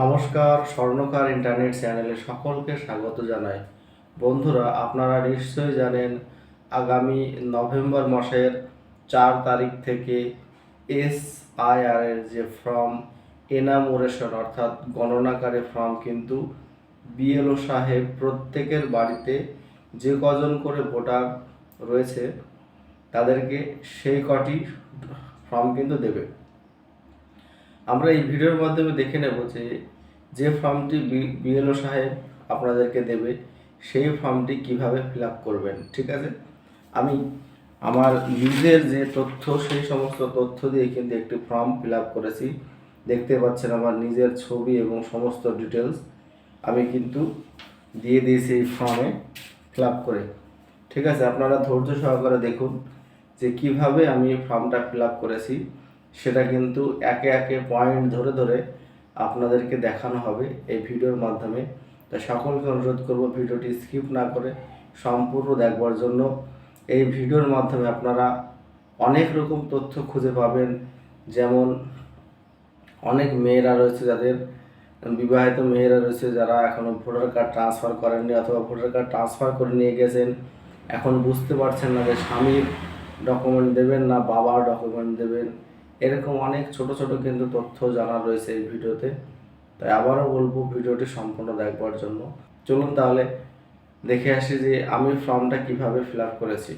নমস্কার, স্বর্ণকার ইন্টারনেট চ্যানেলে সকলকে স্বাগত জানাই। বন্ধুরা, আপনারা নিশ্চয়ই জানেন, আগামী নভেম্বর মাসের চার তারিখ থেকে এস এর যে ফর্ম, এনামোরেশন অর্থাৎ গণনাকারী ফর্ম কিন্তু বিএলও সাহেব প্রত্যেকের বাড়িতে যে কজন করে ভোটার রয়েছে, তাদেরকে সেই কটি ফর্ম কিন্তু দেবে। আমরা এই ভিডিওর মাধ্যমে দেখে নেব যে যে ফর্মটি বিএলও সাহেব আপনাদেরকে দেবে, সেই ফর্মটি কীভাবে ফিল করবেন, ঠিক আছে? আমি আমার নিজের যে তথ্য, সেই সমস্ত তথ্য দিয়ে কিন্তু একটি ফর্ম ফিল করেছি। দেখতে পাচ্ছেন আমার নিজের ছবি এবং সমস্ত ডিটেলস আমি কিন্তু দিয়ে দিয়েছি এই ফর্মে ফিল করে। ঠিক আছে, আপনারা ধৈর্য সহকারে দেখুন যে কীভাবে আমি ফর্মটা ফিল করেছি। সেটা কিন্তু একে একে পয়েন্ট ধরে ধরে আপনাদেরকে দেখানো হবে এই ভিডিওর মাধ্যমে। তাই সকলকে অনুরোধ করব ভিডিওটি স্কিপ না করে সম্পূর্ণ দেখবার জন্য। এই ভিডিওর মাধ্যমে আপনারা অনেক রকম তথ্য খুঁজে পাবেন। যেমন অনেক মেয়েরা রয়েছে যাদের বিবাহিত মেয়েরা রয়েছে যারা এখনও ভোটার কার্ড ট্রান্সফার করেননি অথবা ভোটার কার্ড ট্রান্সফার করে নিয়ে গেছেন। এখন বুঝতে পারছেন না যে স্বামীর ডকুমেন্ট দেবেন না বাবার ডকুমেন্ট দেবেন। এরকম অনেক ছোট ছোট কিন্তু তথ্য জানা রয়েছে এই ভিডিওতে। তাই আবারও বলব, ভিডিওটি সম্পূর্ণ দেখবার জন্য। চলুন তাহলে দেখে আসি যে আমি ফর্মটা কীভাবে ফিল করেছি।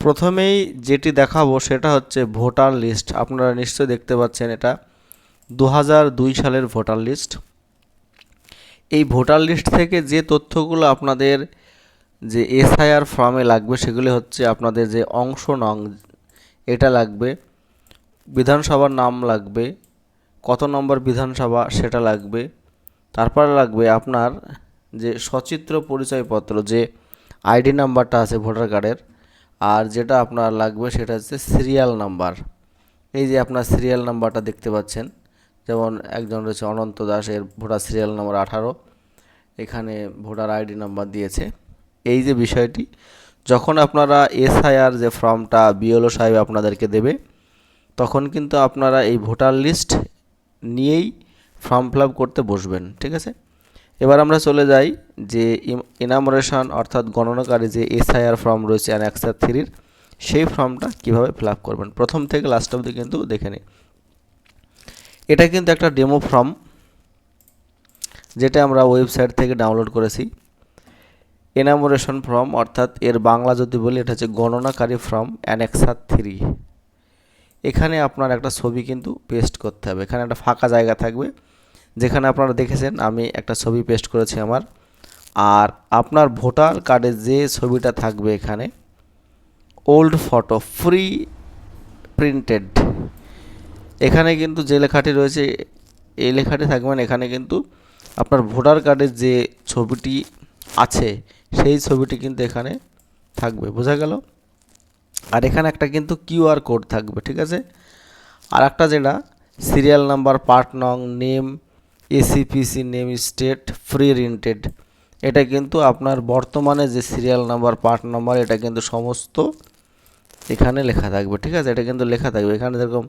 প্রথমেই যেটি দেখাবো সেটা হচ্ছে ভোটার লিস্ট। আপনারা নিশ্চয়ই দেখতে পাচ্ছেন এটা। দু সালের ভোটার লিস্ট। এই ভোটার লিস্ট থেকে যে তথ্যগুলো আপনাদের যে এসআইআর ফর্মে লাগবে সেগুলি হচ্ছে আপনাদের যে অংশ নং এটা লাগবে, বিধানসভার নাম লাগবে, কত নম্বর বিধানসভা সেটা লাগবে, তারপর লাগবে আপনার যে সচিত্র পরিচয়পত্র, যে আইডি নাম্বারটা আছে ভোটার কার্ডের, আর যেটা আপনার লাগবে সেটা হচ্ছে সিরিয়াল নাম্বার। এই যে আপনার সিরিয়াল নাম্বারটা দেখতে পাচ্ছেন, যেমন একজন রয়েছে অনন্ত দাস এর ভোটার সিরিয়াল নাম্বার আঠারো, এখানে ভোটার আইডি নাম্বার দিয়েছে। এই যে বিষয়টি যখন আপনারা এসআইআর যে ফর্মটা বিএলও সাহেব আপনাদেরকে দেবে, তখন কিন্তু আপনারা এই ভোটার লিস্ট নিয়েই ফর্ম ফিল করতে বসবেন, ঠিক আছে? এবার আমরা চলে যাই যে ইনামোরেশন অর্থাৎ গণনাকারী যে এসআইআর ফর্ম রয়েছে অ্যানেক্সার থ্রির, সেই ফর্মটা কীভাবে ফিল করবেন? প্রথম থেকে লাস্ট অবধি কিন্তু দেখে নিই। এটা কিন্তু একটা ডেমো ফর্ম, যেটা আমরা ওয়েবসাইট থেকে ডাউনলোড করেছি। এনামোরেশন ফর্ম অর্থাৎ এর বাংলা যদি বলি, এটা হচ্ছে গণনাকারী ফর্ম অ্যানেক্সার থ্রি এখানে আপনার একটা ছবি কিন্তু পেস্ট করতে হবে। এখানে একটা ফাঁকা জায়গা থাকবে। যেখানে আপনারা দেখেছেন, আমি একটা ছবি পেস্ট করেছি আমার। আর আপনার ভোটার কার্ডে যে ছবিটা থাকবে এখানে ওল্ড ফটো ফ্রি প্রিন্টেড এখানে কিন্তু যে লেখাটি রয়েছে, এই লেখাটি থাকবেন এখানে কিন্তু আপনার ভোটার কার্ডের যে ছবিটি আছে সেই ছবিটি কিন্তু এখানে থাকবে, বোঝা গেল? আর এখানে একটা কিন্তু কিউআর কোড থাকবে, ঠিক আছে? আর একটা যেটা, সিরিয়াল নাম্বার, পার্ট নং, name AC PC name, state, pre printed. এটা কিন্তু আপনার বর্তমানে যে সিরিয়াল নাম্বার, পার্ট নাম্বার, এটা কিন্তু সমস্ত এখানে লেখা থাকবে, ঠিক আছে? এটা কিন্তু লেখা থাকবে। এখানে যেরকম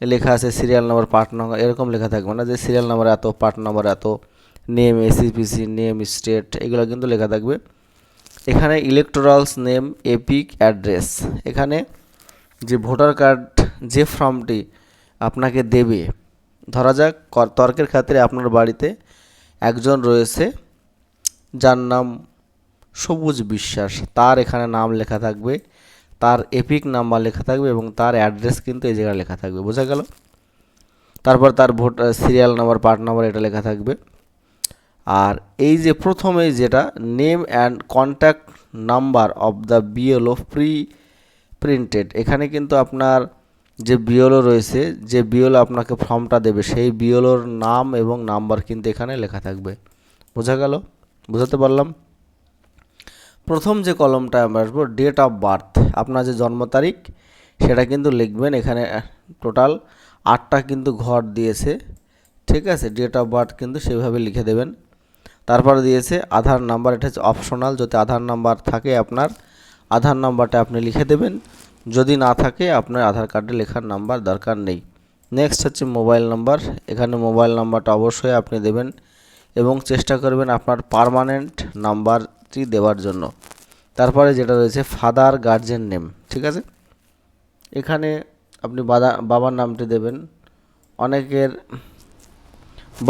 লেখা আছে সিরিয়াল নাম্বার, পার্ট নাম্বার এরকম লেখা থাকবে না যে সিরিয়াল নাম্বার এত, পার্ট নাম্বার এত, name AC PC name, state, এগুলো কিন্তু লেখা থাকবে। এখানে ইলেকট্রালস নেম এপিক অ্যাড্রেস এখানে যে ভোটার কার্ড যে ফর্মটি আপনাকে দেবে, ধরা যাক তর্কের খাতিরে আপনার বাড়িতে একজন রয়েছে, যার নাম সবুজ বিশ্বাস। তার এখানে নাম লেখা থাকবে, তার এপিক নাম্বার লেখা থাকবে এবং তার অ্যাড্রেস কিন্তু এই জায়গায় লেখা থাকবে। বোঝা গেল? তারপর তার vote serial number part number এটা লেখা থাকবে। আর এই যে প্রথমে যেটা name and contact number of the BLO pre printed এখানে কিন্তু আপনার যে বিএলও রয়েছে, যে বিএলও আপনাকে ফর্মটা দেবে, সেই বিএলওর নাম এবং নাম্বার কিন্তু এখানে লেখা থাকবে। বোঝা গেল? বোঝাতে পারলাম? প্রথম যে কলমটা আমরা আসব ডেট অফ বার্থ আপনার যে জন্ম তারিখ, সেটা কিন্তু লিখবেন এখানে টোটাল আটটা কিন্তু ঘর দিয়েছে, ঠিক আছে? ডেট অফ বার্থ কিন্তু সেভাবে লিখে দেবেন। তারপরে দিয়েছে আধার নাম্বার, এটা হচ্ছে অপশনাল যদি আধার নাম্বার থাকে আপনার, আধার নাম্বারটা আপনি লিখে দেবেন। যদি না থাকে, আপনার আধার কার্ডে লেখার নাম্বার দরকার নেই। নেক্সট হচ্ছে মোবাইল নাম্বার এখানে মোবাইল নাম্বারটা অবশ্যই আপনি দেবেন এবং চেষ্টা করবেন আপনার পার্মানেন্ট নাম্বারটি দেওয়ার জন্য। তারপরে যেটা রয়েছে ফাদার গার্জেন নেম ঠিক আছে? এখানে আপনি বাবা বাবার নামটি দেবেন। অনেকের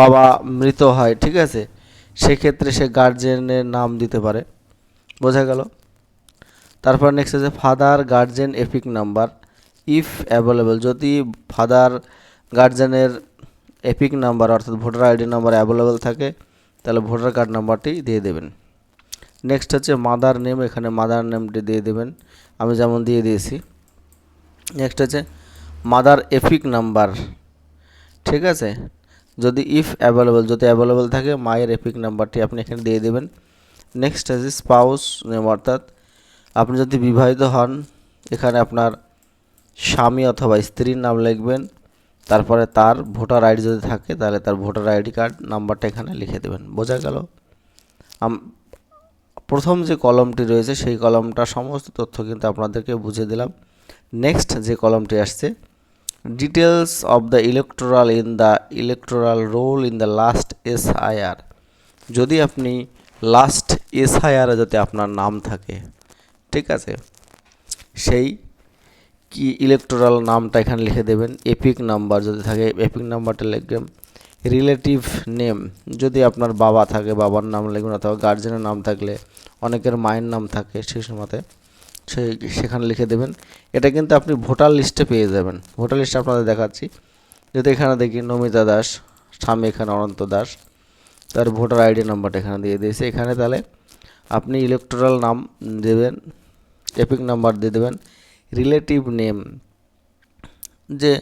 বাবা মৃত হয়, ঠিক আছে? সেক্ষেত্রে সে গার্জেনের নাম দিতে পারে। বোঝা গেল? তারপর নেক্সট আছে father guardian EPIC number if available যদি ফাদার গার্জেনের এপিক নাম্বার অর্থাৎ ভোটার আইডি নাম্বার অ্যাভেলেবল থাকে, তাহলে ভোটার কার্ড নাম্বারটি দিয়ে দেবেন। নেক্সট হচ্ছে মাদার নেম এখানে মাদার নেমটি দিয়ে দেবেন। আমি যেমন দিয়ে দিয়েছি। নেক্সট হচ্ছে মাদার এপিক নাম্বার ঠিক আছে? যদি ইফ অ্যাভেলেবল যদি অ্যাভেলেবল থাকে মায়ের এপিক নাম্বারটি আপনি এখানে দিয়ে দেবেন। নেক্সট আছে স্পাউস নেম অর্থাৎ আপনি যদি বিবাহিত হন, এখানে আপনার স্বামী অথবা স্ত্রীর নাম লিখবেন। তারপরে তার ভোটার আইডি যদি থাকে, তাহলে তার ভোটার আইডি কার্ড নাম্বারটা এখানে লিখে দেবেন। বোঝা গেল? প্রথম যে কলমটি রয়েছে, সেই কলমটা সমস্ত তথ্য কিন্তু আপনাদেরকে বুঝিয়ে দিলাম। নেক্সট যে কলমটি আসছে of the electoral in the electoral roll in the last S IR যদি আপনি লাস্ট এস আইআরে যদি আপনার নাম থাকে, ঠিক আছে? সেই কি ইলেকট্রাল নামটা এখানে লিখে দেবেন এপিক নাম্বার যদি থাকে এপিক নাম্বারটা লিখবেন রিলেটিভ নেম যদি আপনার বাবা থাকে, বাবার নাম লিখবেন অথবা গার্জেনের নাম থাকলে, অনেকের মায়ের নাম থাকে সেই সময়তে। সেই সেখানে লিখে দেবেন। এটা কিন্তু আপনি ভোটার লিস্টে পেয়ে যাবেন। ভোটার লিস্টে আপনাদের দেখাচ্ছি। যদি এখানে দেখি নমিতা দাস, স্বামী এখানে অনন্ত দাস, তার ভোটার আইডি নাম্বারটা এখানে দিয়ে দিয়েছে। এখানে তাহলে আপনি ইলেকট্রাল নাম দেবেন, এপিক নাম্বার দিয়ে দেবেন রিলেটিভ নেম যে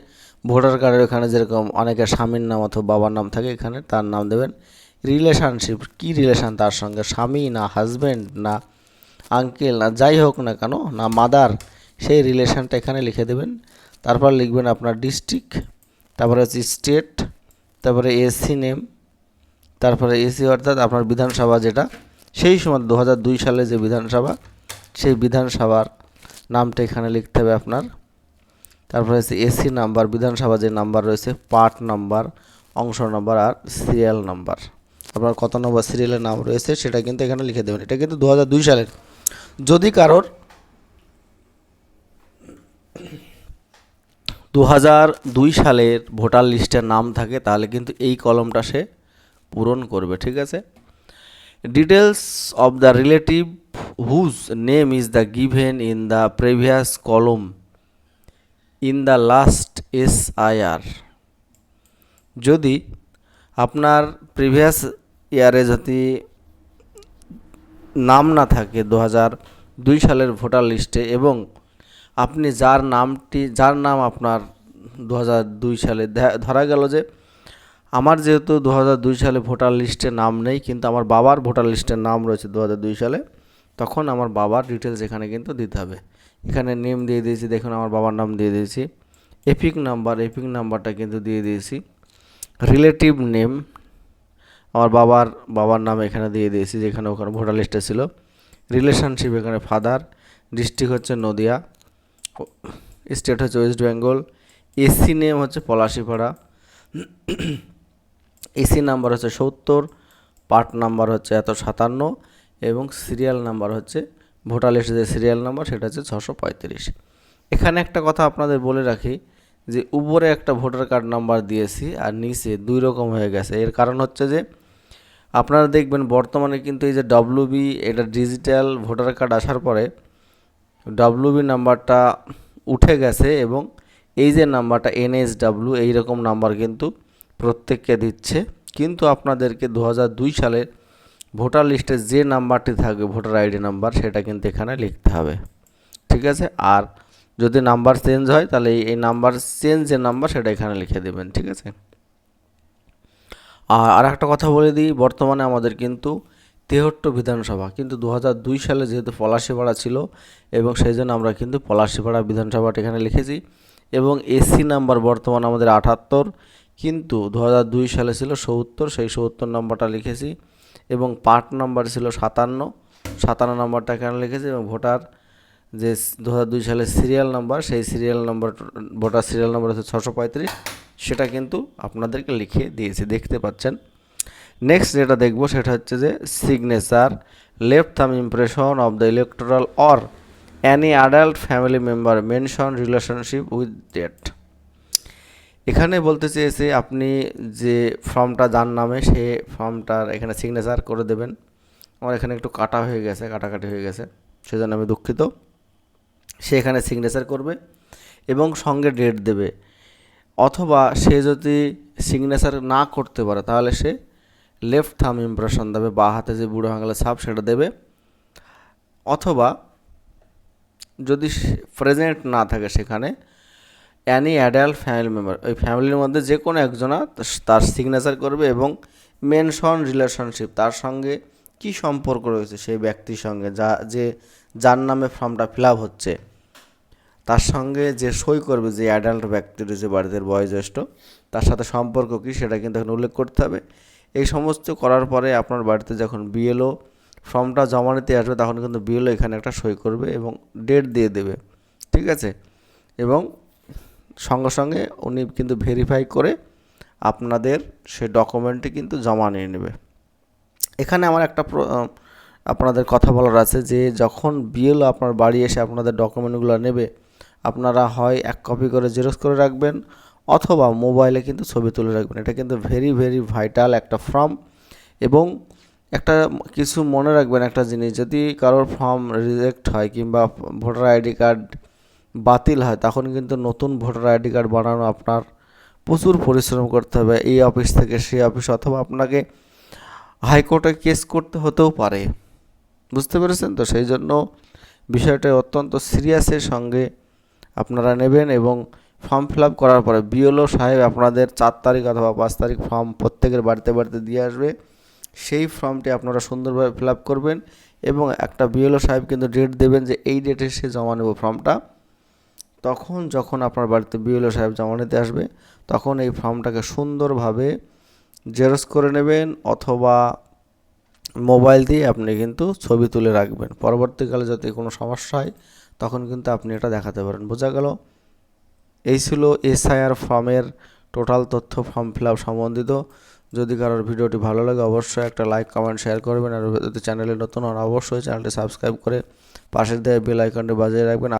ভোটার কার্ডের এখানে যেরকম অনেকের স্বামীর নাম অথবা বাবার নাম থাকে, এখানে তার নাম দেবেন। রিলেশনশিপ কি রিলেশন তার সঙ্গে? স্বামী না হাজব্যান্ড না আঙ্কেল না, যাই হোক না কেন, না মাদার সেই রিলেশনটা এখানে লিখে দেবেন। তারপর লিখবেন আপনার ডিস্ট্রিক্ট তারপরে হচ্ছে স্টেট তারপরে এসি নেম তারপরে এসি অর্থাৎ আপনার বিধানসভা যেটা, সেই সময় দু সালে যে বিধানসভা, সেই বিধানসভার নামটা এখানে লিখতে হবে আপনার। তারপরে হচ্ছে এসি নাম্বার বিধানসভা যে নাম্বার রয়েছে পার্ট নাম্বার অংশ নাম্বার আর সিরিয়াল নাম্বার আপনার কত নম্বর সিরিয়ালের নাম রয়েছে, সেটা কিন্তু এখানে লিখে দেবেন। এটা কিন্তু দু সালের। যদি কারোর দু হাজার দুই সালের ভোটার লিস্টের নাম থাকে, তাহলে কিন্তু এই কলমটা সে পূরণ করবে, ঠিক আছে? Details of the relative whose name is the given in the previous column in the last S I R যদি আপনার প্রিভিয়াস ইয়ারে যদি নাম না থাকে দু দুই সালের ভোটার লিস্টে এবং আপনি যার নামটি, যার নাম আপনার দু দুই সালে ধরা গেল যে আমার যেহেতু দু দুই সালে ভোটার লিস্টে নাম নেই, কিন্তু আমার বাবার ভোটার লিস্টের নাম রয়েছে দু দুই সালে, তখন আমার বাবার ডিটেলস এখানে কিন্তু দিতে হবে। এখানে নেম দিয়ে দিয়েছি, দেখুন আমার বাবার নাম দিয়ে দিয়েছি। এপিক নাম্বার, এপিক নাম্বারটা কিন্তু দিয়ে দিয়েছি। রিলেটিভ নেম আমার বাবার বাবার নাম এখানে দিয়ে দিয়েছি, যেখানে ওখানে ভোটার লিস্টে ছিল। রিলেশনশিপ এখানে ফাদার ডিস্ট্রিক্ট হচ্ছে নদিয়া স্টেট হচ্ছে ওয়েস্ট বেঙ্গল এসি নেম হচ্ছে পলাশিপাড়া এসি নাম্বার হচ্ছে সত্তর পার্ট নাম্বার হচ্ছে এত সাতান্ন, এবং সিরিয়াল নাম্বার হচ্ছে, ভোটার লিস্টে যে সিরিয়াল নাম্বার সেটা হচ্ছে ছশো পঁয়ত্রিশ। এখানে একটা কথা আপনাদের বলে রাখি, যে উপরে একটা ভোটার কার্ড নাম্বার দিয়েছি আর নিচে দুই রকম হয়ে গেছে। এর কারণ হচ্ছে যে আপনারা দেখবেন বর্তমানে কিন্তু এই যে ডব্লিউবি এটা ডিজিটাল ভোটার কার্ড আসার পরে ডব্লিউবি নাম্বারটা উঠে গেছে এবং এই যে নাম্বারটা এনএসডাব্লিউ এই রকম নাম্বার কিন্তু প্রত্যেককে দিচ্ছে। কিন্তু আপনাদেরকে দু হাজার দুই সালের ভোটার লিস্টে যে নাম্বারটি থাকবে, ভোটার আইডি নাম্বার, সেটা কিন্তু এখানে লিখতে হবে। ঠিক আছে? আর যদি নাম্বার চেঞ্জ হয়, তাহলে এই- এই নাম্বার চেঞ্জ যে নাম্বার, সেটা এখানে লিখে দেবেন। ঠিক আছে? আর আর একটা কথা বলে দিই, বর্তমানে আমাদের কিন্তু তেহট্ট বিধানসভা, কিন্তু দু দুই সালে যেহেতু পলাশিপাড়া ছিল এবং সেই জন্য আমরা কিন্তু পলাশিপাড়া বিধানসভাটা এখানে লিখেছি এবং এসি নাম্বার বর্তমান আমাদের আটাত্তর, কিন্তু দু দুই সালে ছিল সত্তর, সেই সত্তর নাম্বারটা লিখেছি এবং পার্ট নাম্বার ছিল সাতান্ন সাতান্ন নাম্বারটা এখানে লিখেছি এবং ভোটার যে দু দুই সালের সিরিয়াল নাম্বার, সেই serial number, voter serial number হচ্ছে ছশো পঁয়ত্রিশ সেটা কিন্তু আপনাদেরকে লিখে দিয়েছি, দেখতে পাচ্ছেন। নেক্সট যেটা দেখব সেটা হচ্ছে যে signature left thumb impression of the electoral or any adult family member mention relationship with date এখানে বলতে চেয়েছে আপনি যে ফর্মটা যার নামে, সে ফর্মটার এখানে সিগনেচার করে দেবেন। আমার এখানে একটু কাটা হয়ে গেছে, কাটাকাটি হয়ে গেছে, সেজন্য আমি দুঃখিত। সে এখানে সিগনেচার করবে এবং সঙ্গে ডেট দেবে। অথবা সে যদি সিগনেচার না করতে পারে, তাহলে সে লেফট থাম ইমপ্রেশন দেবে, বা হাতে যে বুড়ো আঙুলের ছাপ সেটা দেবে। অথবা যদি প্রেজেন্ট না থাকে সেখানে অ্যানি অ্যাডাল্ট ফ্যামিলি মেম্বার ওই ফ্যামিলির মধ্যে যে কোনো একজনা তার সিগনেচার করবে এবং মেনশন রিলেশনশিপ তার সঙ্গে কি সম্পর্ক রয়েছে সেই ব্যক্তির সঙ্গে, যা, যে, যার নামে ফর্মটা ফিল আপ হচ্ছে। তার সঙ্গে যে সই করবে যে অ্যাডাল্ট ব্যক্তি রয়েছে বাড়িতে বয়োজ্যেষ্ঠ, তার সাথে সম্পর্ক কী সেটা কিন্তু এখানে উল্লেখ করতে হবে। এই সমস্ত করার পরে আপনার বাড়িতে যখন বিএলও ফর্মটা জমা নিতে আসবে, তখন কিন্তু বিএলও এখানে একটা সই করবে এবং ডেট দিয়ে দেবে। ঠিক আছে? এবং সঙ্গে সঙ্গে উনি কিন্তু ভেরিফাই করে আপনাদের সে ডকুমেন্টটি কিন্তু জমা নিয়ে নেবে। এখানে আমার একটা আপনাদের কথা বলার আছে যে যখন বিএলও আপনার বাড়ি এসে আপনাদের ডকুমেন্টগুলো নেবে আপনারা হয় এক কপি করে জেরক্স করে রাখবেন অথবা মোবাইলে কিন্তু ছবি তুলে রাখবেন। এটা কিন্তু ভেরি ভেরি ভাইটাল একটা ফর্ম এবং একটা কিছু মনে রাখবেন একটা জিনিস, যদি কারোর ফর্ম রিজেক্ট হয় কিংবা ভোটার আইডি কার্ড বাতিল হয়, তখন কিন্তু নতুন ভোটার আইডি কার্ড বানানো আপনার প্রচুর পরিশ্রম করতে হবে। এই অফিস থেকে সেই অফিস অথবা আপনাকে হাইকোর্টে কেস করতে হতেও পারে। বুঝতে পেরেছেন তো? সেই জন্য বিষয়টা অত্যন্ত সিরিয়াসের সঙ্গে আপনারা নেবেন এবং ফর্ম ফিল আপ করার পরে বিএলও সাহেব আপনাদের চার তারিখ অথবা পাঁচ তারিখ ফর্ম প্রত্যেকের বাড়িতে বাড়িতে দিয়ে আসবে। সেই ফর্মটি আপনারা সুন্দরভাবে ফিল আপ করবেন এবং একটা বিএলও সাহেব কিন্তু ডেট দেবেন যে এই ডেটে সে জমা নেব ফর্মটা তখন যখন আপনার বাড়িতে বিএলও সাহেব জমা নিতে আসবে, তখন এই ফর্মটাকে সুন্দরভাবে জেরক্স করে নেবেন অথবা মোবাইল দিয়ে আপনি কিন্তু ছবি তুলে রাখবেন। পরবর্তীকালে যাতে কোনো সমস্যা হয় তখন কিন্তু আপনি এটা দেখাতে পারেন। বোঝা গেল? এই ছিল এসআইআর ফর্মের টোটাল তথ্য ফর্ম ফিল সম্বন্ধিত। যদি কারোর ভিডিওটি ভালো লাগে, অবশ্যই একটা লাইক, কমেন্ট, শেয়ার করবেন। আর যদি চ্যানেলে নতুন হন, অবশ্যই চ্যানেলটি সাবস্ক্রাইব করে পাশের দেওয়া বেল আইকনটি বাজিয়ে রাখবেন।